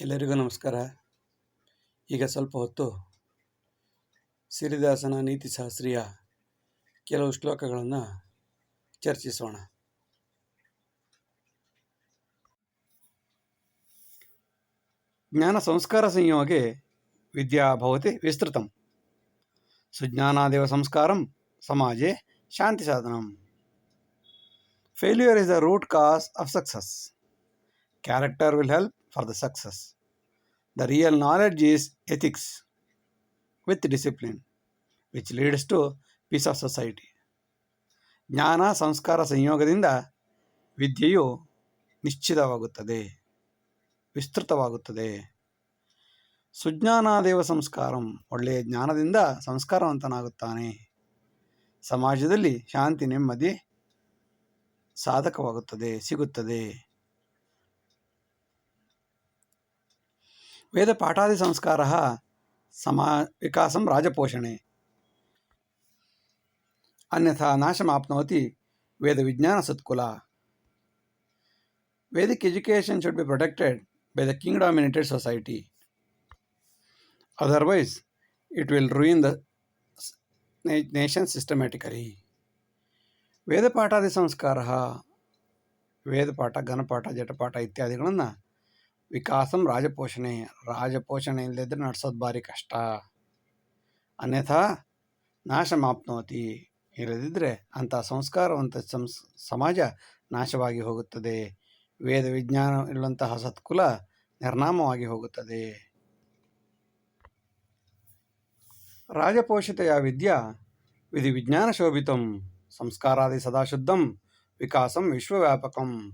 ಎಲ್ಲರಿಗೂ ನಮಸ್ಕಾರ. ಈಗ ಸ್ವಲ್ಪ ಹೊತ್ತು ಸಿರಿದಾಸನ ನೀತಿಶಾಸ್ತ್ರೀಯ ಕೆಲವು ಶ್ಲೋಕಗಳನ್ನು ಚರ್ಚಿಸೋಣ. ಜ್ಞಾನ ಸಂಸ್ಕಾರ ಸಂಯೋಗೆ ವಿದ್ಯಾ ಭವತಿ ವಿಸ್ತೃತಂ. ಸುಜ್ಞಾನಾದೇವ ಸಂಸ್ಕಾರಂ ಸಮಾಜೆ ಶಾಂತಿ ಸಾಧನಂ. Failure is the root cause of success character will help for the success The real knowledge is ethics with discipline, which leads to peace of society. ಜ್ಞಾನ ಸಂಸ್ಕಾರ ಸಂಯೋಗದಿಂದ ವಿದ್ಯೆಯು ನಿಶ್ಚಿತವಾಗುತ್ತದೆ ವಿಸ್ತೃತವಾಗುತ್ತದೆ. ಸುಜ್ಞಾನಾದೇವ ಸಂಸ್ಕಾರಂ ಒಳ್ಳೆಯ ಜ್ಞಾನದಿಂದ ಸಂಸ್ಕಾರವಂತನಾಗುತ್ತಾನೆ. ಸಮಾಜದಲ್ಲಿ ಶಾಂತಿ ನೆಮ್ಮದಿ ಸಾಧಕವಾಗುತ್ತದೆ ಸಿಗುತ್ತದೆ. ವೇದಪಾಠಾದಿ ಸಂಸ್ಕಾರ ಸಮಾ ವಿಕಾಸಂ ರಾಜಪೋಷಣೆ ಅನ್ಯಥಾ ನಾಶಮಾಪ್ನೋತಿ ವೇದವಿಜ್ಞಾನ ಸತ್ಕುಲ Vedic education should be protected by the king dominated society otherwise it will ruin the nation systematically ವೇದಪಾಠಾದಿ ಸಂಸ್ಕಾರ ವೇದಪಾಠ ಘನಪಾಠ ಜಟಪಾಠ ಇತ್ಯಾದಿಗಳನ್ನು ವಿಕಾಸಂ ರಾಜಪೋಷಣೆ ರಾಜಪೋಷಣೆ ಇಲ್ಲದಿದ್ದರೆ ನಡೆಸೋದು ಭಾರಿ ಕಷ್ಟ. ಅನ್ಯಥಾ ನಾಶ ಮಾಪ್ನೋತಿ ಇಲ್ಲದಿದ್ದರೆ ಅಂಥ ಸಂಸ್ಕಾರವಂತ ಸಂಸ್, ಸಮಾಜ ನಾಶವಾಗಿ ಹೋಗುತ್ತದೆ. ವೇದ ವಿಜ್ಞಾನ ಇಲ್ಲಂತಹ ಸತ್ಕುಲ ನಿರ್ನಾಮವಾಗಿ ಹೋಗುತ್ತದೆ. ರಾಜಪೋಷಿತೆಯ ವಿದ್ಯಾ ವಿಧಿ ವಿಜ್ಞಾನ ಶೋಭಿತಂ, ಸಂಸ್ಕಾರಾದಿ ಸದಾಶುದ್ಧಂ ವಿಕಾಸಂ ವಿಶ್ವವ್ಯಾಪಕಂ.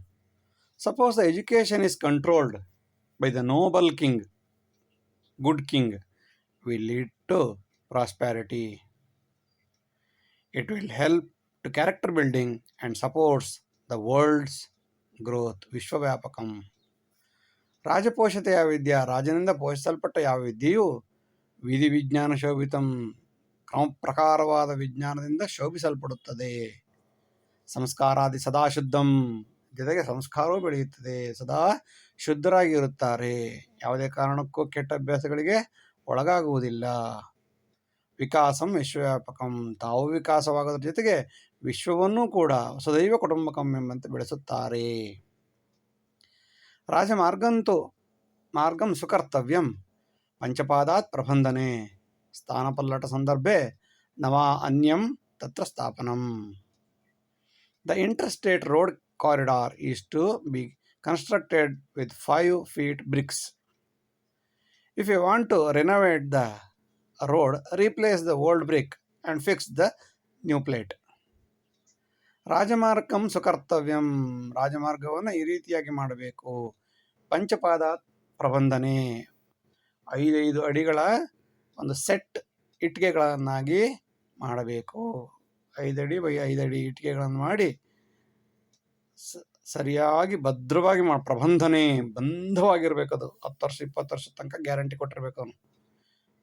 Suppose the education is controlled by the noble king, good king, will lead to prosperity. It will help to character building and supports the world's growth. ವಿಶ್ವವ್ಯಾಪಕಂ ರಾಜಪೋಷತೆಯ ವಿದ್ಯಾ ರಾಜನಿಂದ ಪೋಷಿಸಲ್ಪಟ್ಟ ಯಾವ ವಿದ್ಯೆಯು ವಿಧಿ ವಿಜ್ಞಾನ ಶೋಭಿತಂ ಕ್ರಮ ಪ್ರಕಾರವಾದ ವಿಜ್ಞಾನದಿಂದ ಶೋಭಿಸಲ್ಪಡುತ್ತದೆ ಸಂಸ್ಕಾರಾದಿ ಸದಾ ಶುದ್ಧಂ ಜೊತೆಗೆ ಸಂಸ್ಕಾರವೂ ಬೆಳೆಯುತ್ತದೆ. ಸದಾ ಶುದ್ಧರಾಗಿರುತ್ತಾರೆ. ಯಾವುದೇ ಕಾರಣಕ್ಕೂ ಕೆಟ್ಟ ಅಭ್ಯಾಸಗಳಿಗೆ ಒಳಗಾಗುವುದಿಲ್ಲ. ವಿಕಾಸಂ ವಿಶ್ವವ್ಯಾಪಕಂ. ತಾವು ವಿಕಾಸವಾಗೋದ್ರ ಜೊತೆಗೆ ವಿಶ್ವವನ್ನೂ ಕೂಡ ಸದೈವ ಕುಟುಂಬಕಂ ಎಂಬಂತೆ ಬೆಳೆಸುತ್ತಾರೆ. ರಾಜಮಾರ್ಗಂತೂ ಮಾರ್ಗಂ ಸುಕರ್ತವ್ಯಂ. ಪಂಚಪಾದಾತ್ ಪ್ರಬಂಧನೆ. ಸ್ಥಾನಪಲ್ಲಟ ಸಂದರ್ಭೆ ನವ ಅನ್ಯಂ ತತ್ರ ಸ್ಥಾಪನಂ. The interstate road corridor is to be constructed with 5 feet bricks. If you want to renovate the road, replace the old brick and fix the new plate. ರಾಜಮಾರ್ಗಂ ಸುಕರ್ತವ್ಯಂ ರಾಜಮಾರ್ಗವನ್ನು ಈ ರೀತಿಯಾಗಿ ಮಾಡಬೇಕು ಪಂಚಪಾದ ಪ್ರಬಂಧನೆ ಐದೈದು ಅಡಿಗಳ ಒಂದು ಸೆಟ್ ಇಟ್ಟಿಗೆಗಳನ್ನಾಗಿ ಮಾಡಬೇಕು ಐದಡಿ ಬೈ ಐದಡಿ ಇಟ್ಟಿಗೆಗಳನ್ನು ಮಾಡಿ ಸರಿಯಾಗಿ ಭದ್ರವಾಗಿ ಮಾಡಿ, ಪ್ರಬಂಧನೆ ಬಂಧವಾಗಿರ್ಬೇಕು ಅದು. ಹತ್ತು ವರ್ಷ, ಇಪ್ಪತ್ತು ವರ್ಷ ತನಕ ಗ್ಯಾರಂಟಿ ಕೊಟ್ಟಿರ್ಬೇಕು ಅವನು.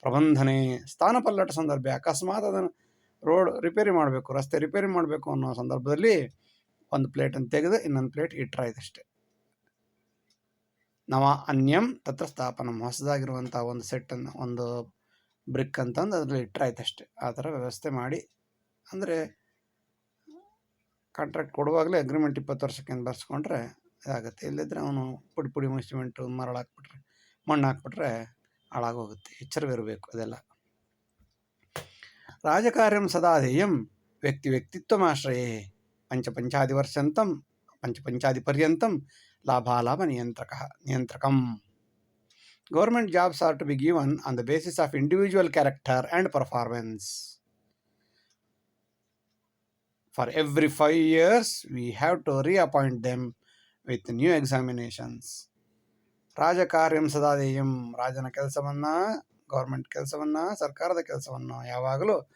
ಪ್ರಬಂಧನೆ, ಸ್ಥಾನ ಪಲ್ಲಟ ಸಂದರ್ಭ, ಅಕಸ್ಮಾತ್ ಅದನ್ನು ರೋಡ್ ರಿಪೇರಿ ಮಾಡಬೇಕು, ರಸ್ತೆ ರಿಪೇರಿ ಮಾಡಬೇಕು ಅನ್ನೋ ಸಂದರ್ಭದಲ್ಲಿ ಒಂದು ಪ್ಲೇಟನ್ನು ತೆಗೆದು ಇನ್ನೊಂದು ಪ್ಲೇಟ್ ಇಟ್ಟರಾಯ್ತಷ್ಟೆ ನವ ಅನ್ಯಂ ತತ್ರ ಸ್ಥಾಪನ. ಹೊಸದಾಗಿರುವಂಥ ಒಂದು ಸೆಟ್ಟನ್ನು, ಒಂದು ಬ್ರಿಕ್ ಅಂತಂದು ಅದರಲ್ಲಿ ಇಟ್ಟರಾಯ್ತಷ್ಟೆ ಆ ಥರ ವ್ಯವಸ್ಥೆ ಮಾಡಿ, ಅಂದರೆ ಕಾಂಟ್ರಾಕ್ಟ್ ಕೊಡುವಾಗಲೇ ಅಗ್ರಿಮೆಂಟ್ ಇಪ್ಪತ್ತು ವರ್ಷಕ್ಕೆ ಬರ್ಸ್ಕೊಂಡ್ರೆ ಇದಾಗುತ್ತೆ. ಇಲ್ಲದಿದ್ದರೆ ಅವನು ಪುಡಿ ಪುಡಿ ಸಿಮೆಂಟು ಮರಳು ಹಾಕ್ಬಿಟ್ರೆ, ಮಣ್ಣು ಹಾಕ್ಬಿಟ್ರೆ ಹಾಳಾಗೋಗುತ್ತೆ. ಎಚ್ಚರವಿರಬೇಕು ಅದೆಲ್ಲ. ರಾಜಕಾರ್ಯಂ ಸದಾಧೇಯಂ ವ್ಯಕ್ತಿ ವ್ಯಕ್ತಿತ್ವಮಾಶ್ರಯೇ ಪಂಚಪಂಚಾದಿ ವರ್ಷಂತಂ ಪಂಚಪಂಚಾದಿ ಪರ್ಯಂತಂ ಲಾಭಾಲಾಭ ನಿಯಂತ್ರಕ, ನಿಯಂತ್ರಕಂ. Government jobs are to be given on the basis of individual character and performance. For every five years, we have to reappoint them with new examinations. ರಾಜಕಾರ್ಯಂ ಸದಾದೇಯಂ ರಾಜನ ಕೆಲಸವನ್ನು ಗೌರ್ಮೆಂಟ್ ಕೆಲಸವನ್ನು, ಸರ್ಕಾರದ ಕೆಲಸವನ್ನು ಯಾವಾಗಲೂ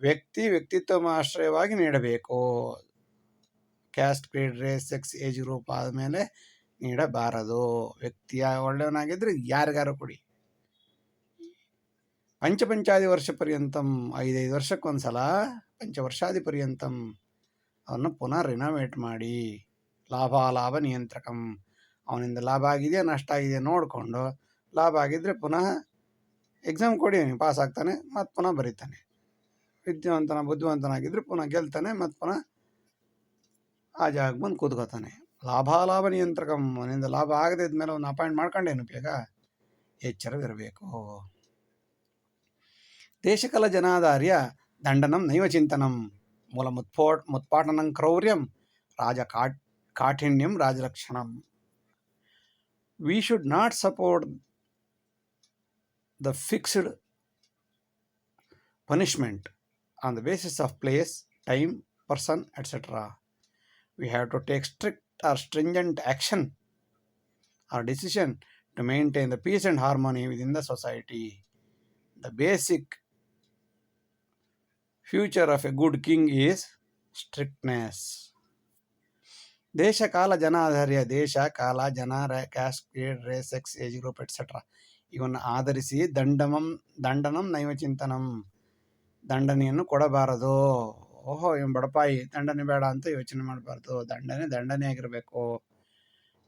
ವ್ಯಕ್ತಿ ವ್ಯಕ್ತಿತ್ವ ಆಶ್ರಯವಾಗಿ ನೀಡಬೇಕು. Caste creed race sex age group ಆದಮೇಲೆ ನೀಡಬಾರದು. ವ್ಯಕ್ತಿಯ ಒಳ್ಳೆಯವನಾಗಿದ್ದರೆ ಯಾರಿಗಾರು ಕೊಡಿ. ಪಂಚಪಂಚಾದಿ ವರ್ಷ ಪರ್ಯಂತಂ ಐದೈದು ವರ್ಷಕ್ಕೊಂದ್ಸಲ ಪಂಚವರ್ಷಾದಿ ಪರ್ಯಂತಂ ಅವನ್ನು ಪುನಃ ರಿನೋವೇಟ್ ಮಾಡಿ ಲಾಭ ಲಾಭಾಲಾಭ ನಿಯಂತ್ರಕಂ. ಅವನಿಂದ ಲಾಭ ಆಗಿದೆಯಾ, ನಷ್ಟ ಆಗಿದೆಯಾ ನೋಡಿಕೊಂಡು ಲಾಭ ಆಗಿದ್ದರೆ ಪುನಃ ಎಕ್ಸಾಮ್ ಕೊಡಿ ಅವನಿಗೆ ಪಾಸ್ ಆಗ್ತಾನೆ, ಮತ್ತು ಪುನಃ ಬರೀತಾನೆ. ವಿದ್ಯಾವಂತನ ಬುದ್ಧಿವಂತನಾಗಿದ್ದರೆ ಪುನಃ ಗೆಲ್ತಾನೆ, ಮತ್ತು ಪುನಃ ಆ ಜಾಗಕ್ಕೆ ಬಂದು ಕೂತ್ಕೋತಾನೆ. ಲಾಭಾಲಾಭ ನಿಯಂತ್ರಕಂ, ಅವನಿಂದ ಲಾಭ ಆಗದೇ ಇದ್ಮೇಲೆ ಅವನು ಅಪಾಯಿಂಟ್ ಮಾಡ್ಕೊಂಡೇನು ಬೇಗ ಎಚ್ಚರವಿರಬೇಕು. దేశకల జనాదార్య దండనం నైవ చింతనం మూల ముత్పో ముత్పాటనం క్రౌర్యం రాజ కాఠిన్యం రాజలక్షణం we should not support the fixed punishment on the basis of place, time, person, etc. We have to take strict or stringent action or decision to maintain the peace and harmony within the society. The basic future of a good king is strictness ದೇಶ ಕಾಲ ಜನ ಆಧಾರ್ಯ ದೇಶ ಕಾಲ ಜನ caste race sex age group etcetera ಇವನ್ನು ಆಧರಿಸಿ ದಂಡಮಂ, ದಂಡನಂ ನೈವಚಿಂತನಂ ದಂಡನೆಯನ್ನು ಕೊಡಬಾರದು. ಓಹೋ, ಇವನು ಬಡಪಾಯಿ, ದಂಡನೆ ಬೇಡ ಅಂತ ಯೋಚನೆ ಮಾಡಬಾರ್ದು. ದಂಡನೆ ದಂಡನೆ ಆಗಿರಬೇಕು.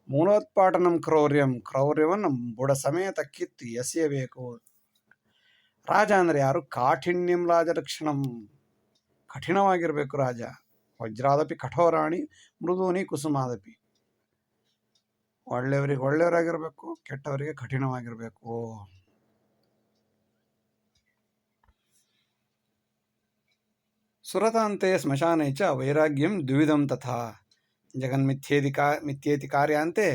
ಮೂಲೋತ್ಪಾಟನಂ ಕ್ರೌರ್ಯಂ. ಕ್ರೌರ್ಯವನ್ನು ಬುಡ ಸಮೇತ ಕಿತ್ತು ಎಸೆಯಬೇಕು. ರಾಜ ಅಂದರೆ ಯಾರು? ಕಾಠಿಣ್ಯಂ ರಾಜಲಕ್ಷಣಂ ಕಠಿಣವಾಗಿರಬೇಕು ರಾಜ. ವಜ್ರಾದಪಿ ಕಠೋರಾಣಿ ಮೃದೂನಿ ಕುಸುಮಾದಪಿ. ಒಳ್ಳೆಯವರಿಗೆ ಒಳ್ಳೆಯವರಾಗಿರಬೇಕು ಕೆಟ್ಟವರಿಗೆ ಕಠಿಣವಾಗಿರಬೇಕು. ಸುರತಾಂತೆ ಸ್ಮಶಾನೆ ಚ ವೈರಾಗ್ಯಂ ದ್ವಿವಿಧಂ ತಥಾ. ಜಗನ್ಮಿಥ್ಯೇತಿ ಕಾ, ಮಿಥ್ಯೇತಿ ಕಾರ್ಯಾಂತೆ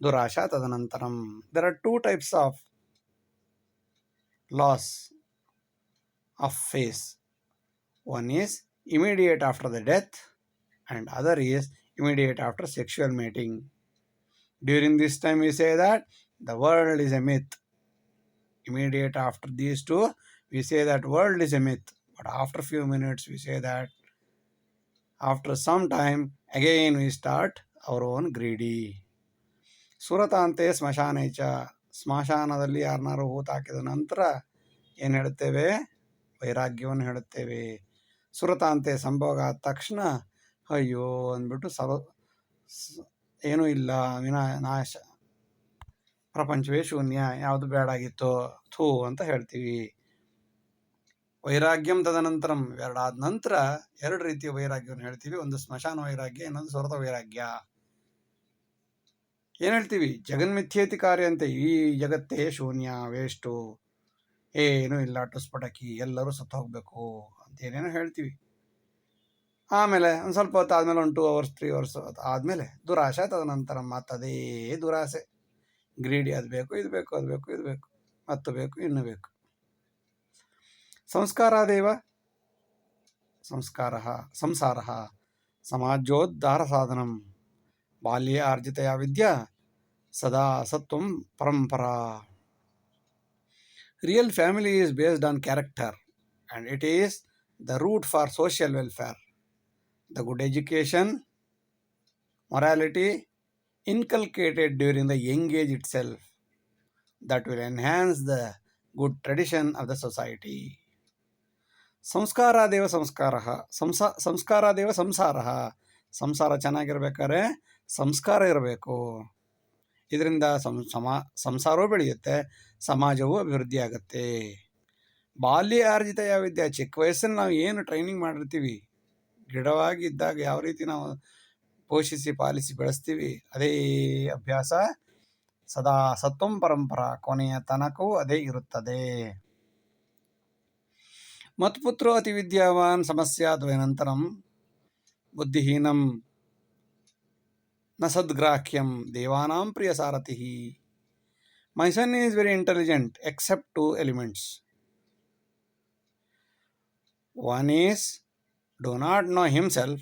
ದುರಾಶಾ ತದನಂತರಂ. There are two types of loss of phase one is immediate after the death and other is immediate after sexual mating. During this time, we say that the world is a myth. Immediate after these two, we say that world is a myth. But after few minutes, we say that after some time, again we start our own greedy. ಸುರತಾಂತೆ ಸ್ಮಶಾನೆ ಚ ಸ್ಮಶಾನದಲ್ಲಿ ಯಾರನ್ನಾರು ಹೂತು ಹಾಕಿದ ನಂತರ ಏನು ಹೇಳುತ್ತೇವೆ ವೈರಾಗ್ಯವನ್ನು ಹೇಳುತ್ತೇವೆ ಸುರತಾಂತೆ ಸಂಭೋಗ ಆದ ತಕ್ಷಣ, ಅಯ್ಯೋ, ಅಂದ್ಬಿಟ್ಟು ಸರ್ವ ಏನೂ ಇಲ್ಲ, ವಿನಾ, ನಾಶ, ಪ್ರಪಂಚವೇ ಶೂನ್ಯ, ಯಾವುದು ಬೇಡಾಗಿತ್ತು ಥೂ ಅಂತ ಹೇಳ್ತೀವಿ. ವೈರಾಗ್ಯಂ ತದನಂತರಂ ಎರಡಾದ ನಂತರ ಎರಡು ರೀತಿಯ ವೈರಾಗ್ಯವನ್ನು ಹೇಳ್ತೀವಿ. ಒಂದು ಸ್ಮಶಾನ ವೈರಾಗ್ಯ, ಇನ್ನೊಂದು ಸ್ವರದ ವೈರಾಗ್ಯ. ಏನು ಹೇಳ್ತೀವಿ? ಜಗನ್ಮಿಥ್ಯೇತಿ ಕಾರ್ಯ ಅಂತೆ ಈ ಜಗತ್ತೇ ಶೂನ್ಯ, ವೇಸ್ಟು. ಏನೂ ಇಲ್ಲ ಟುಸ್ಪಟಕಿ ಎಲ್ಲರೂ ಸತ್ತು ಹೋಗಬೇಕು ಏನೇನೋ ಹೇಳ್ತೀವಿ. ಆಮೇಲೆ ಒಂದು ಸ್ವಲ್ಪ ಹೊತ್ತು ಆದಮೇಲೆ ಒಂದು ಟೂ ಅವರ್ಸ್ ತ್ರೀ ಅವರ್ಸ್ ಆದಮೇಲೆ ದುರಾಶೆ ತದನಂತರ ಮತ್ತದೇ ದುರಾಸೆ. ಗ್ರೀಡಿ ಅದು ಬೇಕು, ಇದು ಬೇಕು, ಅದು ಬೇಕು, ಇದು ಬೇಕು, ಮತ್ತು ಬೇಕು, ಇನ್ನು ಬೇಕು. ಸಂಸ್ಕಾರಾದೇವ ಸಂಸ್ಕಾರ, ಸಂಸಾರ ಸಮಾಜೋದ್ಧಾರ ಸಾಧನಂ. ಬಾಲ್ಯೇ ಆರ್ಜಿತಯ ವಿದ್ಯಾ, ಸದಾ ಸತ್ವಂ ಪರಂಪರಾ. Real family is based on character and it is the root for social welfare. the good education, morality inculcated during the young age itself that will enhance the good tradition of the society. ಸಂಸ್ಕಾರಾದೇವ ಸಂಸ್ಕಾರ ಸಂಸ ಸಂಸ್ಕಾರಾದೇವ ಸಂಸಾರ ಸಂಸಾರ ಚೆನ್ನಾಗಿರ್ಬೇಕಾದ್ರೆ ಸಂಸ್ಕಾರ ಇರಬೇಕು ಇದರಿಂದ ಸಮ ಸಂಸಾರವೂ ಬೆಳೆಯುತ್ತೆ ಸಮಾಜವೂ ಅಭಿವೃದ್ಧಿ ಆಗುತ್ತೆ ಬಾಲ್ಯ ಆರ್ಜಿತ ಯಾವ ವಿದ್ಯೆ? ಚಿಕ್ಕ ವಯಸ್ಸಲ್ಲಿ ನಾವು ಏನು ಟ್ರೈನಿಂಗ್ ಮಾಡಿರ್ತೀವಿ? ಗಿಡವಾಗಿ ಇದ್ದಾಗ ಯಾವ ರೀತಿ ನಾವು ಪೋಷಿಸಿ, ಪಾಲಿಸಿ ಬೆಳೆಸ್ತೀವಿ? ಅದೇ ಅಭ್ಯಾಸ. ಸದಾ ಸತ್ವಂ ಪರಂಪರಾ ಕೊನೆಯ ತನಕವೂ ಅದೇ ಇರುತ್ತದೆ. ಮತ್ಪುತ್ರೋ ಅತಿ ವಿದ್ಯಾವಾನ್ ಸಮಸ್ಯಾದ್ವಯನಂತರಂ ಬುದ್ಧಿಹೀನಂ ನ ಸದ್ಗ್ರಾಹ್ಯಂ ದೇವಾನಾಂ ಪ್ರಿಯ ಸಾರಥಿ. My son is very intelligent except two elements. One is do not know himself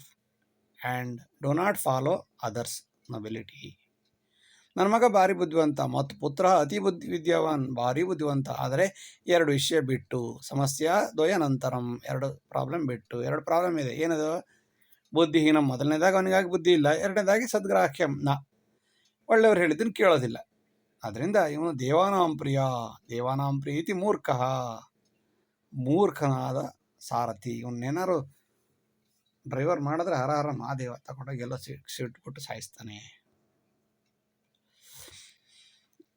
and do not follow others nobility. ನನ್ನ ಮಗ ಭಾರಿ ಬುದ್ಧಿವಂತ ಮತ್ತು ಪುತ್ರ ಅತಿ ಬುದ್ಧಿ ವಿದ್ಯಾವಾನ್ ಭಾರಿ ಬುದ್ಧಿವಂತ. ಆದರೆ ಎರಡು ವಿಷಯ ಬಿಟ್ಟು, ಸಮಸ್ಯೆ, ದ್ವಯ ನಂತರಂ ಎರಡು ಪ್ರಾಬ್ಲಮ್ ಬಿಟ್ಟು. ಎರಡು ಪ್ರಾಬ್ಲಮ್ ಇದೆ. ಏನದು? ಬುದ್ಧಿಹೀನ ಮೊದಲನೇದಾಗಿ ಅವನಿಗಾಗಿ ಬುದ್ಧಿ ಇಲ್ಲ. ಎರಡನೇದಾಗಿ ಸದ್ಗ್ರಾಹ್ಯಂ. ನ. ಒಳ್ಳೆಯವ್ರು ಹೇಳಿದ್ದನ್ನು ಕೇಳೋದಿಲ್ಲ. ಅದರಿಂದ ಇವನು ದೇವಾನಾಂ ಪ್ರಿಯ. ಇತಿ ಪ್ರೀತಿ ಮೂರ್ಖ. ಮೂರ್ಖನಾದ ಸಾರಥಿ ಇವನ್ನೇನಾರು ಡ್ರೈವರ್ ಮಾಡಿದ್ರೆ ಹರ ಹರ ಮಹಾದೇವ ತಗೊಂಡೋಗಿ ಎಲ್ಲೋ ಸೀಟ್ ಸೀಟ್ ಕೊಟ್ಟು ಸಾಯಿಸ್ತಾನೆ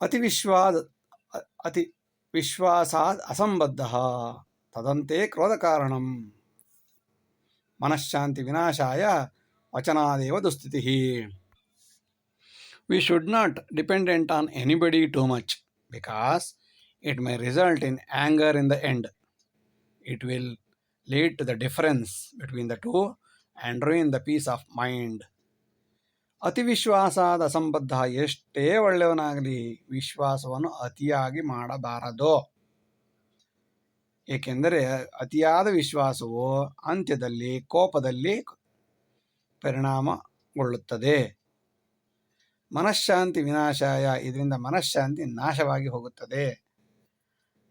ಅತಿ ವಿಶ್ವಾದ ಅ- ಅತಿ ವಿಶ್ವಾಸಾದ್ ಅಸಂಬದ್ಧ ತದಂತೆ ಕ್ರೋಧ ಕಾರಣಂ ಮನಃಶಾಂತಿ ವಿನಾಶಾಯ ವಚನಾದೇವ ದುಸ್ಥಿತಿ we should not dependent on anybody too much because it may result in anger in the end it will lead to the difference between the two ruin the peace of mind ಅತಿವಿಶ್ವಾಸದ ಸಂಬದ್ಧ ಎಷ್ಟೇ ಒಳ್ಳೆಯವನಾಗಲಿ ವಿಶ್ವಾಸವನ್ನು ಅತಿಯಾಗಿ ಮಾಡಬಾರದು. ಏಕೆಂದರೆ ಅತಿಯಾದ ವಿಶ್ವಾಸವು ಅಂತ್ಯದಲ್ಲಿ, ಕೋಪದಲ್ಲಿ ಪರಿಣಾಮಗೊಳ್ಳುತ್ತದೆ. ಮನಃಶಾಂತಿ ವಿನಾಶಾಯ, ಇದರಿಂದ ಮನಃಶಾಂತಿ ನಾಶವಾಗಿ ಹೋಗುತ್ತದೆ.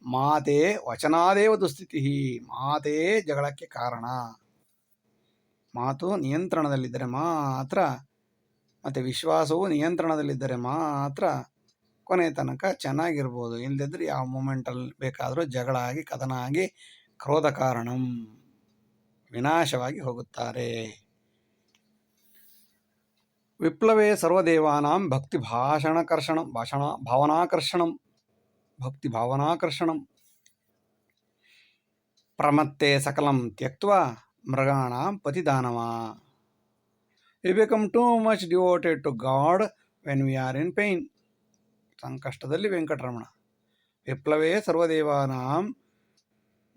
ಮಾತೇ ವಚನಾದೇವ ದುಸ್ಥಿತಿ ಮಾತೇ ಜಗಳಕ್ಕೆ ಕಾರಣ. ಮಾತು ನಿಯಂತ್ರಣದಲ್ಲಿದ್ದರೆ ಮಾತ್ರ, ಮತ್ತು ವಿಶ್ವಾಸವು ನಿಯಂತ್ರಣದಲ್ಲಿದ್ದರೆ ಮಾತ್ರ ಕೊನೆ ತನಕ ಚೆನ್ನಾಗಿರ್ಬೋದು. ಇಲ್ಲದಿದ್ದರೆ ಯಾವ ಮೂಮೆಂಟಲ್ಲಿ ಬೇಕಾದರೂ ಜಗಳ ಆಗಿ, ಕದನ ಆಗಿ ಕ್ರೋಧ ಕಾರಣಂ ವಿನಾಶವಾಗಿ ಹೋಗುತ್ತಾರೆ. ವಿಪ್ಲವೇ ಸರ್ವದೇವಾನಾಂ ಭಕ್ತಿ ಭಾಷಣಕರ್ಷಣ ಭಾಷಣ ಭಾವನಾಕರ್ಷಣಂ ಭಾವನಾಕರ್ಷಣಂ ಪ್ರಮತ್ತೆ ಸಕಲಂ ತ್ಯಕ್ತ್ವಾ ಮೃಗಾಣಾಂ ಪತಿದಾನವ. We become too much devoted to God when we are in pain ಸಂಕಷ್ಟದಲ್ಲಿ ವೆಂಕಟರಮಣ. ವಿಪ್ಲವೇ ಸರ್ವದೇವಾನಾಂ.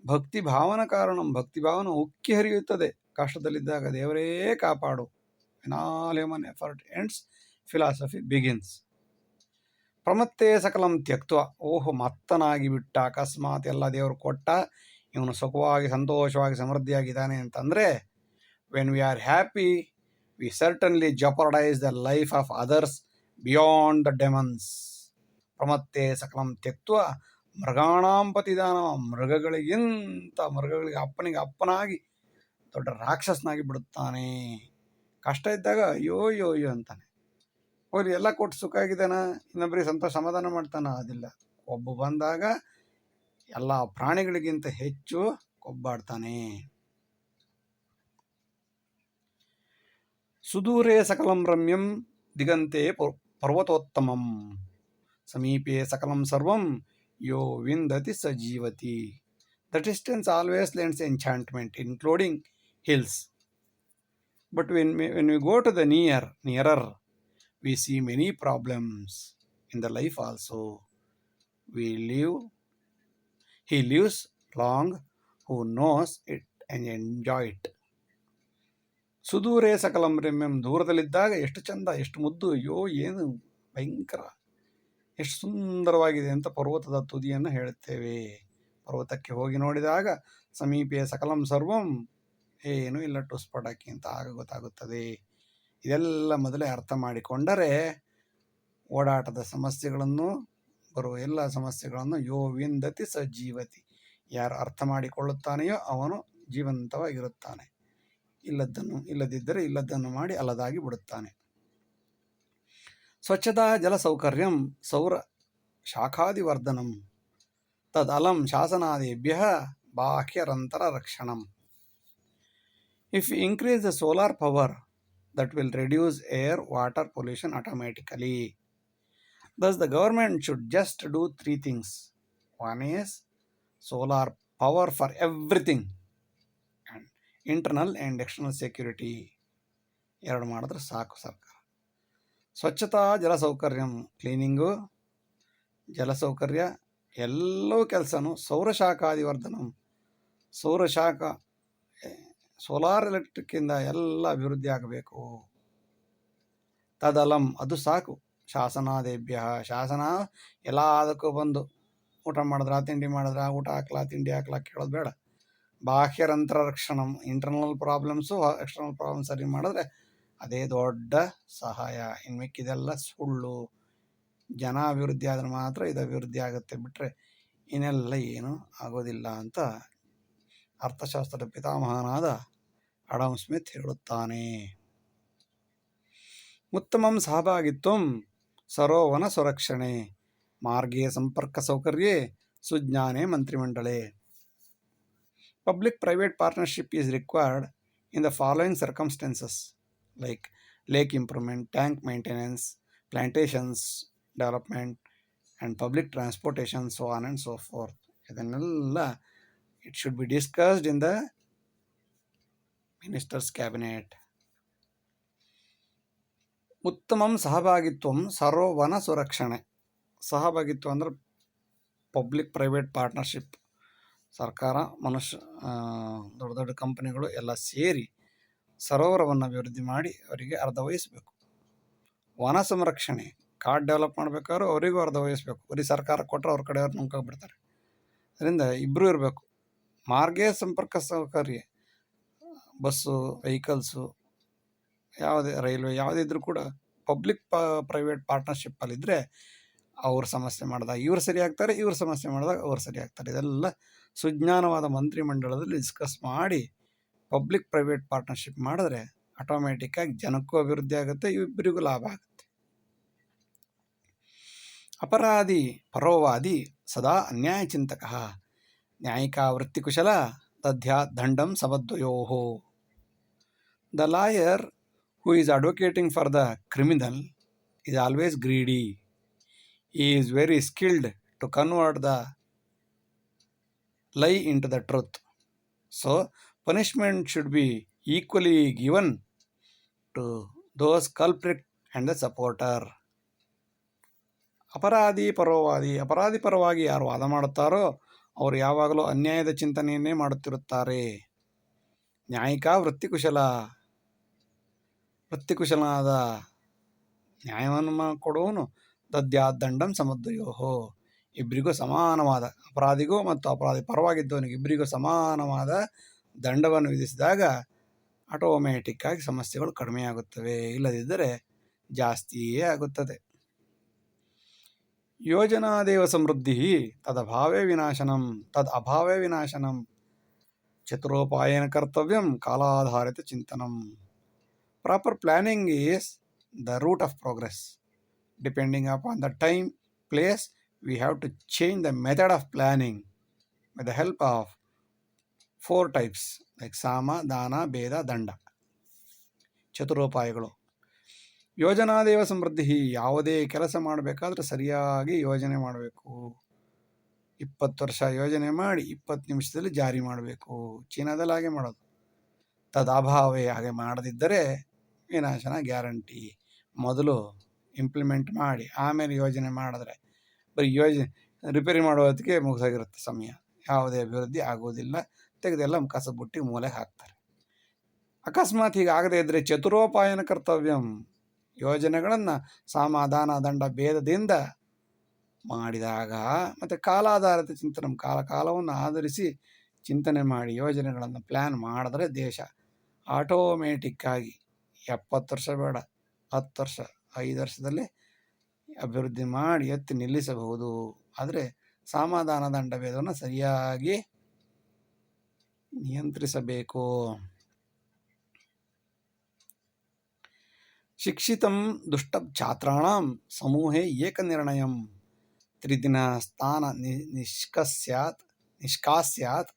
ಭಕ್ತಿ ಭಾವನ ಕಾರಣಂ ಭಕ್ತಿ ಭಾವನ ಉಕ್ಕಿ ಹರಿಯುತ್ತದೆ. ಕಷ್ಟದಲ್ಲಿದ್ದಾಗ ದೇವರೇ ಕಾಪಾಡು. All human effort ends philosophy begins ಪ್ರಮತ್ತೆ ಸಕಲಂ ತ್ಯಕ್ತ ಓಹೋ ಮತ್ತನಾಗಿ ಬಿಟ್ಟ ಅಕಸ್ಮಾತ್ ಎಲ್ಲ ದೇವರು ಕೊಟ್ಟ ಇವನು ಸುಖವಾಗಿ, ಸಂತೋಷವಾಗಿ, ಸಮೃದ್ಧಿಯಾಗಿದ್ದಾನೆ ಅಂತಂದರೆ when we are happy we certainly jeopardise the life of others beyond the demons ಪ್ರಮತ್ತೇ ಸಕಲಂ ತ್ಯಕ್ತ್ವ. ಮೃಗಾಣಾಂಪತಿ ಪತಿದಾನ ಮೃಗಗಳಿಗಿಂತ ಮೃಗಗಳಿಗೆ ಅಪ್ಪನಿಗೆ ಅಪ್ಪನಾಗಿ ದೊಡ್ಡ ರಾಕ್ಷಸನಾಗಿ ಬಿಡುತ್ತಾನೆ. ಕಷ್ಟ ಇದ್ದಾಗ ಅಯ್ಯೋ ಅಯ್ಯೋ ಅಯ್ಯೋ ಅಂತಾನೆ. ಹೋಗ್ಲಿ ಎಲ್ಲ ಕೊಟ್ಟು ಸುಖ ಆಗಿದ್ದಾನ ಇನ್ನೊಬ್ಬರಿಗೆ ಸಂತೋಷ ಸಮಾಧಾನ ಮಾಡ್ತಾನ? ಅದಿಲ್ಲ. ಒಬ್ಬ ಬಂದಾಗ ಎಲ್ಲ ಪ್ರಾಣಿಗಳಿಗಿಂತ ಹೆಚ್ಚು ಕೊಬ್ಬಾಡ್ತಾನೆ. ಸುದೂರೇ ಸಕಲಂ ರಮ್ಯಂ ದಿಗಂತೆ ಪರ್- ಪರ್ವತೋತ್ತಮಂ. ಸಮೀಪೆ ಸಕಲಂ ಸರ್ವಂ ಯೋ ವಿಂದತಿ ಸ ಜೀವತಿ. The distance always lends enchantment including hills but when when we go to the near nearer we see many problems in the life also. We live, he lives long who knows it and enjoy it. ಸುದೂರೇ ಸಕಲಂ ರಮ್ಯಂ ದೂರದಲ್ಲಿದ್ದಾಗ ಎಷ್ಟು ಚಂದ ಎಷ್ಟು ಮುದ್ದು ಅಯ್ಯೋ ಏನು ಭಯಂಕರ ಎಷ್ಟು ಸುಂದರವಾಗಿದೆ ಅಂತ ಪರ್ವತದ ತುದಿಯನ್ನು ಹೇಳುತ್ತೇವೆ ಪರ್ವತಕ್ಕೆ ಹೋಗಿ ನೋಡಿದಾಗ ಸಮೀಪೆ ಸಕಲಂ ಸರ್ವಂ ಏನೂ ಇಲ್ಲ ಟುಸ್ಪಟಾಕಿ ಅಂತ ಆಗ ಗೊತ್ತಾಗುತ್ತದೆ ಇದೆಲ್ಲ ಮೊದಲೇ ಅರ್ಥ ಮಾಡಿಕೊಂಡರೆ ಓಡಾಟದ ಸಮಸ್ಯೆಗಳನ್ನು ಬರುವ ಎಲ್ಲ ಸಮಸ್ಯೆಗಳನ್ನು ಯೋ ವಿಂದತಿ ಸಜೀವತಿ. ಜೀವತಿ ಯಾರು ಅರ್ಥ ಮಾಡಿಕೊಳ್ಳುತ್ತಾನೆಯೋ ಅವನು ಜೀವಂತವಾಗಿರುತ್ತಾನೆ. ಇಲ್ಲದ್ದನ್ನು, ಇಲ್ಲದಿದ್ದರೆ ಇಲ್ಲದ್ದನ್ನು ಮಾಡಿ ಅಲ್ಲದಾಗಿ ಬಿಡುತ್ತಾನೆ. ಸ್ವಚ್ಛತಾ ಜಲ ಸೌಕರ್ಯಂ ಸೌರ ಶಾಖಾದಿವರ್ಧನಂ ತದಲಂ ಶಾಸನಾದಿಭ್ಯ ಬಾಹ್ಯರಂತರ ರಕ್ಷಣಂ. If increase the solar power that will reduce air water pollution automatically. Thus, the government should just do three things. One is solar power for everything, and internal and external security. ಎರಡು ಮಾಡಿದ್ರೆ ಸಾಕು ಸರ್ಕಾರ ಸ್ವಚ್ಛತಾ ಜಲಸೌಕರ್ಯ cleaning ಜಲಸೌಕರ್ಯ ಎಲ್ಲವೂ ಕೆಲಸನೂ ಸೌರಶಾಖಾದಿವರ್ಧನಂ ಸೌರಶಾಖ solar ಎಲೆಕ್ಟ್ರಿಕ್ಕಿಂದ ಎಲ್ಲ ಅಭಿವೃದ್ಧಿ ಆಗಬೇಕು. ತದಲಂ ಅದು ಸಾಕು. ಶಾಸನಾದೇಭ್ಯ, ಶಾಸನ ಎಲ್ಲ ಅದಕ್ಕೂ ಬಂದು ಊಟ ಮಾಡಿದ್ರ, ತಿಂಡಿ ಮಾಡಿದ್ರ, ಊಟ ಹಾಕ್ಲಾ, ತಿಂಡಿ ಹಾಕ್ಲಾ ಕೇಳೋದು ಬೇಡ. ಬಾಹ್ಯರಂತರ ರಕ್ಷಣ ಇಂಟರ್ನಲ್ ಪ್ರಾಬ್ಲಮ್ಸು ಎಕ್ಸ್ಟರ್ನಲ್ ಪ್ರಾಬ್ಲಮ್ ಸರಿ ಮಾಡಿದ್ರೆ ಅದೇ ದೊಡ್ಡ ಸಹಾಯ. ಇನ್ನು ಮಿಕ್ಕಿದೆಲ್ಲ ಸುಳ್ಳು. ಜನ ಅಭಿವೃದ್ಧಿ ಆದರೆ ಮಾತ್ರ ಇದು ಅಭಿವೃದ್ಧಿ ಆಗುತ್ತೆ ಬಿಟ್ಟರೆ ಇನ್ನೆಲ್ಲ ಏನು ಆಗೋದಿಲ್ಲ ಅಂತ ಅರ್ಥಶಾಸ್ತ್ರದ ಪಿತಾಮಹನಾದ ಅಡಮ್ ಸ್ಮಿತ್ ಹೇಳುತ್ತಾನೆ. ಉತ್ತಮಂ ಸಹಭಾಗಿತ್ವಂ ಸರೋವನ ಸುರಕ್ಷಣೆ. ಮಾರ್ಗೀಯ ಸಂಪರ್ಕ ಸೌಕರ್ಯೇ ಸುಜ್ಞಾನೆ ಮಂತ್ರಿಮಂಡಳೆ public private partnership is required in the following circumstances, like lake improvement, tank maintenance, plantations development and public transportation, so on and so forth. ಇದನ್ನೆಲ್ಲ, it should be discussed in the ministers cabinet ಉತ್ತಮಂ ಸಹಭಾಗಿತ್ವಂ ಸರ್ವವನ ಸುರಕ್ಷಣೆ. ಸಹಭಾಗಿತ್ವ ಅಂದರೆ public private partnership ಸರ್ಕಾರ, ಮನುಷ್ಯ ದೊಡ್ಡ ದೊಡ್ಡ ಕಂಪನಿಗಳು ಎಲ್ಲ ಸೇರಿ ಸರೋವರವನ್ನು ಅಭಿವೃದ್ಧಿ ಮಾಡಿ ಅವರಿಗೆ ಅರ್ಧ ವಹಿಸಬೇಕು. ವನ ಸಂರಕ್ಷಣೆ ಕಾರ್ಡ್ ಡೆವಲಪ್ ಮಾಡಬೇಕಾದ್ರೂ ಅವರಿಗೂ ಅರ್ಧ ವಹಿಸಬೇಕು. ಬರೀ ಸರ್ಕಾರ ಕೊಟ್ಟರೆ ಅವ್ರ ಕಡೆಯವ್ರು ನುಂಗ್ಕೊಂಡ್ಬಿಡ್ತಾರೆ. ಅದರಿಂದ ಇಬ್ಬರೂ ಇರಬೇಕು. ಮಾರ್ಗೇ ಸಂಪರ್ಕ ಸೌಕರ್ಯ. ಬಸ್ಸು, ವೆಹಿಕಲ್ಸು, ಯಾವುದೇ ರೈಲ್ವೆ, ಯಾವುದೇ ಇದ್ರೂ ಕೂಡ ಪಬ್ಲಿಕ್ ಪ, ಪ್ರೈವೇಟ್ ಪಾರ್ಟ್ನರ್ಶಿಪ್ಪಲ್ಲಿದ್ದರೆ ಅವ್ರ ಸಮಸ್ಯೆ ಮಾಡಿದಾಗ ಇವ್ರು ಸರಿ ಆಗ್ತಾರೆ, ಇವ್ರ ಸಮಸ್ಯೆ ಮಾಡಿದಾಗ ಅವ್ರು ಸರಿ ಆಗ್ತಾರೆ. ಇದೆಲ್ಲ ಸುಜ್ಞಾನವಾದ ಮಂತ್ರಿಮಂಡಲದಲ್ಲಿ ಡಿಸ್ಕಸ್ ಮಾಡಿ ಪಬ್ಲಿಕ್ ಪ್ರೈವೇಟ್ ಪಾರ್ಟ್ನರ್ಶಿಪ್ ಮಾಡಿದ್ರೆ ಆಟೋಮ್ಯಾಟಿಕ್ಕಾಗಿ ಜನಕ್ಕೂ ಅಭಿವೃದ್ಧಿ ಆಗುತ್ತೆ ಇಬ್ಬರಿಗೂ ಲಾಭ ಆಗುತ್ತೆ. ಅಪರಾಧಿ, ಪರೋವಾದಿ, ಸದಾ ಅನ್ಯಾಯ ಚಿಂತಕ ನ್ಯಾಯಿಕ ವೃತ್ತಿಕುಶಲ ದಧ್ಯಾ ದಂಡಂ ಸಮದ್ವಯೋ the lawyer who is advocating for the criminal is always greedy he is very skilled to convert the lie into the truth. So, punishment should be equally given to those culprit and the supporter. ಅಪರಾಧಿ ಪರವಾದಿ ಅಪರಾಧಿ ಪರವಾಗಿ ಯಾರು ವಾದ ಮಾಡುತ್ತಾರೋ ಅವರು ಯಾವಾಗಲೂ ಅನ್ಯಾಯದ ಚಿಂತನೆಯನ್ನೇ ಮಾಡುತ್ತಿರುತ್ತಾರೆ ನ್ಯಾಯಿಕ ವೃತ್ತಿಕುಶಲ ವೃತ್ತಿಕುಶಲನಾದ ನ್ಯಾಯವನ್ನು ಕೊಡುವನು. ದಂಡಂ ಸಮದ್ವಯೋಹೋ. ಇಬ್ಬರಿಗೂ ಸಮಾನವಾದ ಅಪರಾಧಿಗೂ ಮತ್ತು ಅಪರಾಧಿ ಪರವಾಗಿದ್ದವನಿಗೆ ಇಬ್ಬರಿಗೂ ಸಮಾನವಾದ ದಂಡವನ್ನು ವಿಧಿಸಿದಾಗ ಆಟೋಮ್ಯಾಟಿಕ್ ಆಗಿ ಸಮಸ್ಯೆಗಳು ಕಡಿಮೆಯಾಗುತ್ತವೆ. ಇಲ್ಲದಿದ್ದರೆ ಜಾಸ್ತಿಯೇ ಆಗುತ್ತದೆ. ಯೋಜನಾದೇವ ಸಮೃದ್ಧಿ ತದಭಾವೇ ವಿನಾಶನಂ, ತದ್ ಅಭಾವೇ ವಿನಾಶನಂ, ಚತುರೋಪಾಯನ ಕರ್ತವ್ಯಂ, ಕಾಲಾಧಾರಿತ ಚಿಂತನಂ. Proper planning is the root of progress depending upon the time, place, we have to change the method of planning with the help of four types like Sama, Dana, Beda, ದಂಡ ಚತುರೋಪಾಯಗಳು ಯೋಜನಾದೇವ ಸಮೃದ್ಧಿ ಯಾವುದೇ ಕೆಲಸ ಮಾಡಬೇಕಾದ್ರೆ ಸರಿಯಾಗಿ ಯೋಜನೆ ಮಾಡಬೇಕು. ಇಪ್ಪತ್ತು ವರ್ಷ ಯೋಜನೆ ಮಾಡಿ ಇಪ್ಪತ್ತು ನಿಮಿಷದಲ್ಲಿ ಜಾರಿ ಮಾಡಬೇಕು. ಚೀನಾದಲ್ಲಿ ಹಾಗೆ ಮಾಡೋದು. ತದಾಭಾವೇ ಹಾಗೆ ಮಾಡದಿದ್ದರೆ ವಿನಾಶನ ಗ್ಯಾರಂಟಿ ಮೊದಲು ಇಂಪ್ಲಿಮೆಂಟ್ ಮಾಡಿ, ಆಮೇಲೆ ಯೋಜನೆ ಮಾಡಿದ್ರೆ ಬರೀ ಯೋಜನೆ ರಿಪೇರಿ ಮಾಡೋದಕ್ಕೆ ಮುಗಿಸೋಗಿರುತ್ತೆ ಸಮಯ. ಯಾವುದೇ ಅಭಿವೃದ್ಧಿ ಆಗೋದಿಲ್ಲ ತೆಗೆದೆಲ್ಲ ಕಸ ಬುಟ್ಟಿ ಮೂಲೆಗೆ ಹಾಕ್ತಾರೆ. ಅಕಸ್ಮಾತ್ ಹೀಗಾಗದೇ ಇದ್ದರೆ ಚತುರೋಪಾಯನ ಕರ್ತವ್ಯಂ. ಯೋಜನೆಗಳನ್ನು ಸಮಾಧಾನ, ದಂಡ, ಭೇದದಿಂದ ಮಾಡಿದಾಗ ಮತ್ತು ಕಾಲಾಧಾರಿತ ಚಿಂತನೆ ಕಾಲ ಕಾಲವನ್ನು ಆಧರಿಸಿ ಚಿಂತನೆ ಮಾಡಿ ಯೋಜನೆಗಳನ್ನು ಪ್ಲ್ಯಾನ್ ಮಾಡಿದ್ರೆ ದೇಶ ಆಟೋಮೇಟಿಕ್ಕಾಗಿ ಎಪ್ಪತ್ತು ವರ್ಷ ಬೇಡ. ಹತ್ತು ವರ್ಷ, ಐದು ವರ್ಷದಲ್ಲಿ ಅಭಿವೃದ್ಧಿ ಮಾಡಿ ಎತ್ತಿ ನಿಲ್ಲಿಸಬಹುದು. ಆದರೆ ಸಮಾಧಾನ ದಂಡ ಭೇದವನ್ನು ಸರಿಯಾಗಿ ನಿಯಂತ್ರಿಸಬೇಕು. ಶಿಕ್ಷಿತಂ ದುಷ್ಟ ಛಾತ್ರಾಣಂ ಸಮೂಹೇ ಏಕನಿರ್ಣಯಂ. ತ್ರಿದಿನ ಸ್ಥಾನ ನಿ, ನಿಷ್ಕಸ್ಯಾತ್, ನಿಷ್ಕಾಸ್ಯಾತ್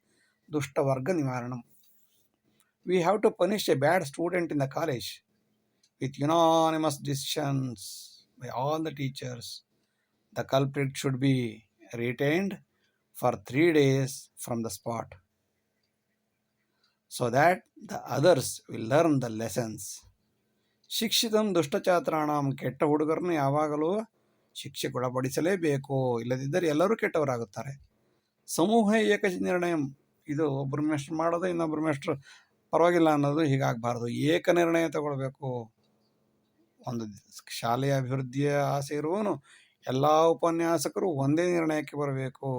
ದುಷ್ಟವರ್ಗ ನಿವಾರಣಂ. We have to punish a bad student in the college with unanimous decisions by all the teachers. The culprit should be retained for three days from the spot so that the others will learn the lessons. ಶಿಕ್ಷಿತಂ ದುಷ್ಟಚಾತ್ರಾಣಂ ಕೆಟ್ಟ ಹುಡುಗರನ್ನು ಯಾವಾಗಲೂ ಶಿಕ್ಷೆಗೆ ಒಳಪಡಿಸಲೇಬೇಕು ಇಲ್ಲದಿದ್ದರೆ ಎಲ್ಲರೂ ಕೆಟ್ಟವರಾಗುತ್ತಾರೆ ಸಮೂಹ ಏಕ ನಿರ್ಣಯಂ ಇದು ಒಬ್ಬರು ಮೇಷ್ಟ್ರು ಮಾಡೋದು ಇನ್ನೊಬ್ಬರು ಮೇಷ್ಟ್ರು ಪರವಾಗಿಲ್ಲ ಅನ್ನೋದು ಹೀಗಾಗಬಾರ್ದು. ಏಕ ನಿರ್ಣಯ ತಗೊಳ್ಬೇಕು. ಒಂದು ಶಾಲೆಯ ಅಭಿವೃದ್ಧಿಯ ಆಸೆ ಇರುವನು ಎಲ್ಲ ಉಪನ್ಯಾಸಕರು ಒಂದೇ ನಿರ್ಣಯಕ್ಕೆ ಬರಬೇಕು.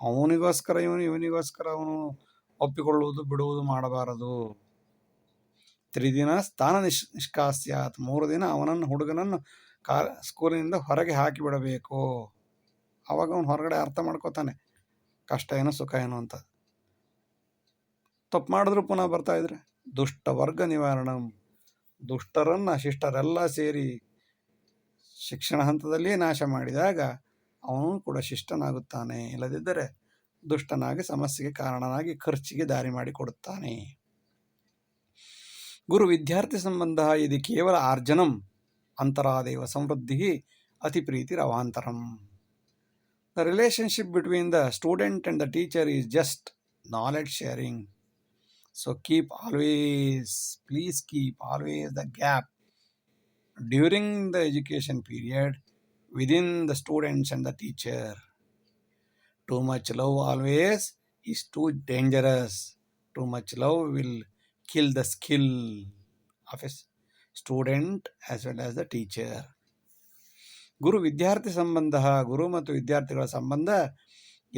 ಅವನಿಗೋಸ್ಕರ ಇವನು, ಇವನಿಗೋಸ್ಕರ ಅವನು ಒಪ್ಪಿಕೊಳ್ಳುವುದು, ಬಿಡುವುದು ಮಾಡಬಾರದು. ತ್ರಿದಿನ ಸ್ಥಾನ ನಿಶ್ ನಿಷ್ಕಾಸ್ಯಾತ್ ಮೂರು ದಿನ ಅವನನ್ನು, ಹುಡುಗನನ್ನು ಕಾ, ಸ್ಕೂಲಿನಿಂದ ಹೊರಗೆ ಹಾಕಿಬಿಡಬೇಕು. ಅವಾಗ ಅವನು ಹೊರಗಡೆ ಅರ್ಥ ಮಾಡ್ಕೋತಾನೆ. ಕಷ್ಟ ಏನು, ಸುಖ ಏನು ಅಂತ. ತಪ್ಪು ಮಾಡಿದ್ರು ಪುನಃ ಬರ್ತಾ ಇದ್ರೆ? ದುಷ್ಟ ವರ್ಗ ನಿವಾರಣಂ. ದುಷ್ಟರನ್ನು ಶಿಷ್ಟರೆಲ್ಲ ಸೇರಿ ಶಿಕ್ಷಣ ಹಂತದಲ್ಲಿಯೇ ನಾಶ ಮಾಡಿದಾಗ ಅವನು ಕೂಡ ಶಿಷ್ಟನಾಗುತ್ತಾನೆ. ಇಲ್ಲದಿದ್ದರೆ ದುಷ್ಟನಾಗಿ ಸಮಸ್ಯೆಗೆ ಕಾರಣನಾಗಿ ಖರ್ಚಿಗೆ ದಾರಿ ಮಾಡಿಕೊಡುತ್ತಾನೆ. ಗುರು ವಿದ್ಯಾರ್ಥಿ ಸಂಬಂಧ ಇದು ಕೇವಲ ಆರ್ಜನಂ. ಅಂತರಾದೇವ ಸಮೃದ್ಧಿ ಅತಿ ಪ್ರೀತಿ ರವಾಂತರಂ. The relationship between the student and the teacher is just knowledge sharing. So keep always, please keep always the gap during the education period within the students and the teacher. Too much love always is too dangerous. Too much love will kill the skill of a student as well as the teacher. ಗುರು ವಿದ್ಯಾರ್ಥಿ ಸಂಬಂಧ ಗುರು ಮತ್ತು ವಿದ್ಯಾರ್ಥಿಗಳ ಸಂಬಂಧ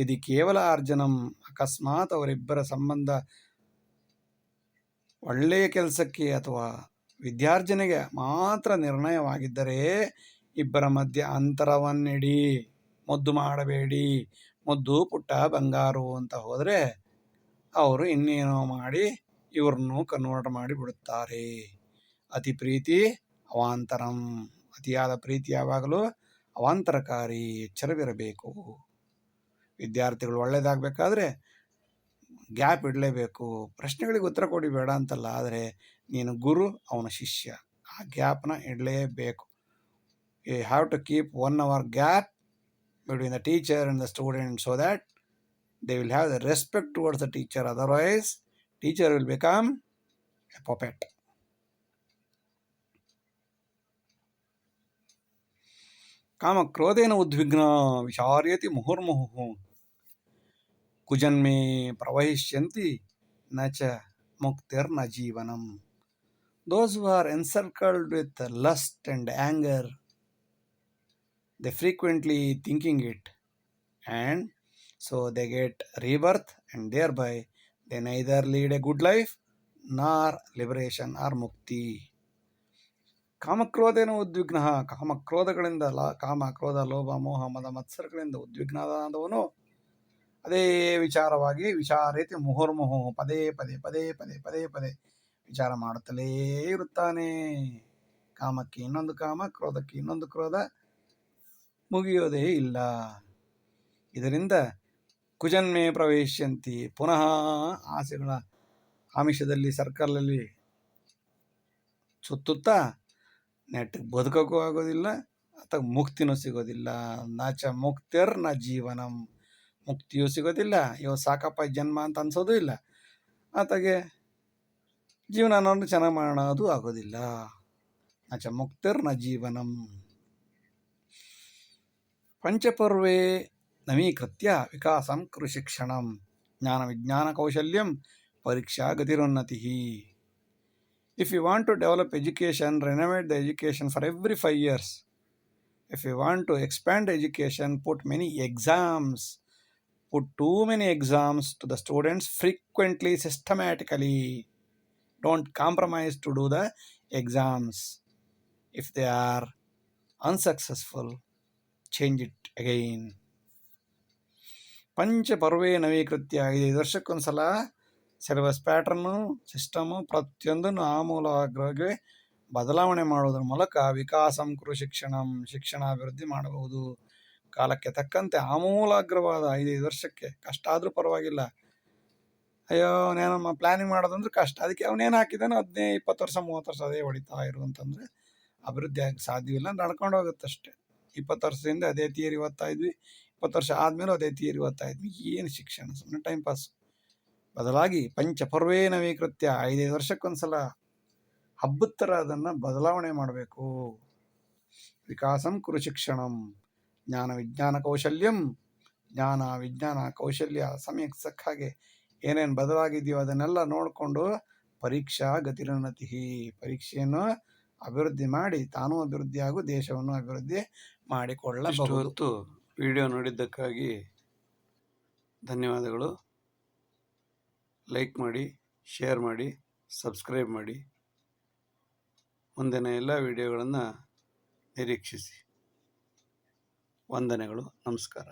ಇದು ಕೇವಲ ಅರ್ಜುನಂ ಅಕಸ್ಮಾತ್ ಅವರಿಬ್ಬರ ಸಂಬಂಧ ಒಳ್ಳೆಯ ಕೆಲಸಕ್ಕೆ ಅಥವಾ ವಿದ್ಯಾರ್ಜನೆಗೆ ಮಾತ್ರ ನಿರ್ಣಯವಾಗಿದ್ದರೆ ಇಬ್ಬರ ಮಧ್ಯೆ ಅಂತರವನ್ನಿಡಿ. ಮುದ್ದು ಮಾಡಬೇಡಿ. ಮುದ್ದು ಪುಟ್ಟ ಬಂಗಾರು ಅಂತ ಹೋದರೆ ಅವರು ಇನ್ನೇನೋ ಮಾಡಿ ಇವ್ರನ್ನು ಕನ್ವರ್ಟ್ ಮಾಡಿ ಬಿಡುತ್ತಾರೆ ಅತಿ ಪ್ರೀತಿ ಅವಾಂತರಂ. ಅತಿಯಾದ ಪ್ರೀತಿ ಯಾವಾಗಲೂ ಅವಾಂತರಕಾರಿ ಎಚ್ಚರವಿರಬೇಕು. ವಿದ್ಯಾರ್ಥಿಗಳು ಒಳ್ಳೆಯದಾಗಬೇಕಾದ್ರೆ ಗ್ಯಾಪ್ ಇಡಲೇಬೇಕು. ಪ್ರಶ್ನೆಗಳಿಗೆ ಉತ್ತರ ಕೊಡಿ ಬೇಡ ಅಂತಲ್ಲ, ಆದರೆ ನೀನು ಗುರು, ಅವನ ಶಿಷ್ಯ. ಆ ಗ್ಯಾಪ್ನ ಇಡಲೇಬೇಕು. You have to keep one hour gap between the teacher and the student so that they will have the respect towards the teacher otherwise teacher will become a puppet ಕಾಮಕ್ರೋಧೇನ ಉದ್ವಿಗ್ನ ವಿಚಾರ್ಯತಿ ಮುಹುರ್ಮುಹು ಕುಜನ್ಮೇ ಪ್ರವಹಿಷ್ಯಂತಿ ನ ಚ ಮುಕ್ತಿರ್ನ ಜೀವನಂ those who are encircled with lust and anger they frequently thinking it and so they get rebirth and thereby they neither lead a good life nor liberation or mukti ಕಾಮಕ್ರೋಧೇನ ಉದ್ವಿಗ್ನ ಕಾಮಕ್ರೋಧಗಳಿಂದ ಲಾ ಕಾಮ ಕ್ರೋಧ ಲೋಭ ಮೋಹ ಮದ ಮತ್ಸರಗಳಿಂದ ಉದ್ವಿಗ್ನಾದವನು ಅದೇ ವಿಚಾರವಾಗಿ ವಿಚಾರೇತಿ ಮುಹುರ್ಮುಹು ಪದೇ ಪದೇ ಪದೇ ಪದೇ ಪದೇ ಪದೇ ವಿಚಾರ ಮಾಡುತ್ತಲೇ ಇರುತ್ತಾನೆ. ಕಾಮಕ್ಕೆ ಇನ್ನೊಂದು ಕಾಮ, ಕ್ರೋಧಕ್ಕೆ ಇನ್ನೊಂದು ಕ್ರೋಧ, ಮುಗಿಯೋದೇ ಇಲ್ಲ. ಇದರಿಂದ ಕುಜನ್ಮೆ ಪ್ರವೇಶಂತಿ ಪುನಃ ಆಸೆಗಳ ಆಮಿಷದಲ್ಲಿ ಸರ್ಕಲಲ್ಲಿ ಸುತ್ತುತ್ತಾ ನೆಟ್ಟಿಗೆ ಬದುಕೋಕ್ಕೂ ಆಗೋದಿಲ್ಲ, ಅಥವಾ ಮುಕ್ತಿನೂ ಸಿಗೋದಿಲ್ಲ. ನಾಚ ಮುಕ್ತಿರ್ನ ಜೀವನಂ. ಮುಕ್ತಿಯೂ ಸಿಗೋದಿಲ್ಲ ಇವ ಸಾಕಪ್ಪ ಜನ್ಮ ಅಂತ ಅನ್ಸೋದು ಇಲ್ಲ. ಆತಗೆ ಜೀವನ ನಾನು ಚೆನ್ನಾಗಿ ಮಾಡೋದು ಆಗೋದಿಲ್ಲ. ಆಚ ಮುಕ್ತರ್ನ ಜೀವನ. ಪಂಚಪರ್ವೇ ನವೀಕೃತ್ಯ ವಿಕಾಸಂ ಕೃಷಿಕ್ಷಣಂ ಜ್ಞಾನ ವಿಜ್ಞಾನ ಕೌಶಲ್ಯಂ ಪರೀಕ್ಷಾ ಗತಿರೋನ್ನತಿ. If you want to develop education renovate the education for every five years if you want to expand education put many exams put too many exams to the students frequently, systematically. Don't compromise to do the exams. If they are unsuccessful, change it again. ಪಂಚಪರ್ವೇ ನವೀಕೃತ್ಯ ಐದೈದು ವರ್ಷಕ್ಕೊಂದ್ಸಲ syllabus pattern system ಪ್ರತಿಯೊಂದನ್ನು ಆಮೂಲಾಗ್ರವಾಗಿ ಬದಲಾವಣೆ ಮಾಡುವುದರ ಮೂಲಕ ವಿಕಾಸಂ ಕುರು ಶಿಕ್ಷಣಂ ಶಿಕ್ಷಣ ಅಭಿವೃದ್ಧಿ ಮಾಡಬಹುದು ಕಾಲಕ್ಕೆ ತಕ್ಕಂತೆ ಆಮೂಲಾಗ್ರವಾದ ಐದೈದು ವರ್ಷಕ್ಕೆ ಕಷ್ಟ ಆದರೂ ಪರವಾಗಿಲ್ಲ. ಅಯ್ಯೋ ಅವನೇನಮ್ಮ ಪ್ಲ್ಯಾನಿಂಗ್ ಮಾಡೋದಂದ್ರೆ ಕಷ್ಟ. ಅದಕ್ಕೆ ಅವನೇನು ಹಾಕಿದ್ದಾನೆ ಹದಿನೈದು ಇಪ್ಪತ್ತು ವರ್ಷ, ಮೂವತ್ತು ವರ್ಷ ಅದೇ ಹೊಡಿತಾ ಇರು ಅಂತಂದರೆ ಅಭಿವೃದ್ಧಿ ಆಗಿ ಸಾಧ್ಯವಿಲ್ಲ ನಡ್ಕೊಂಡು ಹೋಗುತ್ತಷ್ಟೆ. ಇಪ್ಪತ್ತು ವರ್ಷದಿಂದ ಅದೇ ಥಿಯರಿ ಓದ್ತಾ ಇದ್ವಿ. ಇಪ್ಪತ್ತು ವರ್ಷ ಆದಮೇಲೆ ಅದೇ ಥಿಯರಿ ಓದ್ತಾ ಇದ್ವಿ. ಏನು ಶಿಕ್ಷಣ? ಸುಮ್ಮನೆ ಟೈಮ್ ಪಾಸ್ ಬದಲಾಗಿ ಪಂಚಪರ್ವೇ ನವೀಕೃತ್ಯ ಐದೈದು ವರ್ಷಕ್ಕೊಂದ್ಸಲ ಹಬ್ಬದ ಥರ ಅದನ್ನು ಬದಲಾವಣೆ ಮಾಡಬೇಕು. ವಿಕಾಸಂ ಕುರು ಶಿಕ್ಷಣಂ ಜ್ಞಾನ ವಿಜ್ಞಾನ ಕೌಶಲ್ಯಂ. ಜ್ಞಾನ ವಿಜ್ಞಾನ ಕೌಶಲ್ಯ ಸಮಯಕ್ಕೆ ಸಕ್ಕ ಹಾಗೆ ಏನೇನು ಬದಲಾಗಿದೆಯೋ ಅದನ್ನೆಲ್ಲ ನೋಡಿಕೊಂಡು ಪರೀಕ್ಷಾ ಗತಿರೋನ್ನತಿ ಪರೀಕ್ಷೆಯನ್ನು ಅಭಿವೃದ್ಧಿ ಮಾಡಿ ತಾನೂ ಅಭಿವೃದ್ಧಿ ಹಾಗೂ ದೇಶವನ್ನು ಅಭಿವೃದ್ಧಿ ಮಾಡಿಕೊಳ್ಳಬಹುದು. ವಿಡಿಯೋ ನೋಡಿದ್ದಕ್ಕಾಗಿ ಧನ್ಯವಾದಗಳು. ಲೈಕ್ ಮಾಡಿ, ಶೇರ್ ಮಾಡಿ, ಸಬ್ಸ್ಕ್ರೈಬ್ ಮಾಡಿ. ಮುಂದಿನ ಎಲ್ಲ ವಿಡಿಯೋಗಳನ್ನು ನಿರೀಕ್ಷಿಸಿ. ವಂದನೆಗಳು. ನಮಸ್ಕಾರ.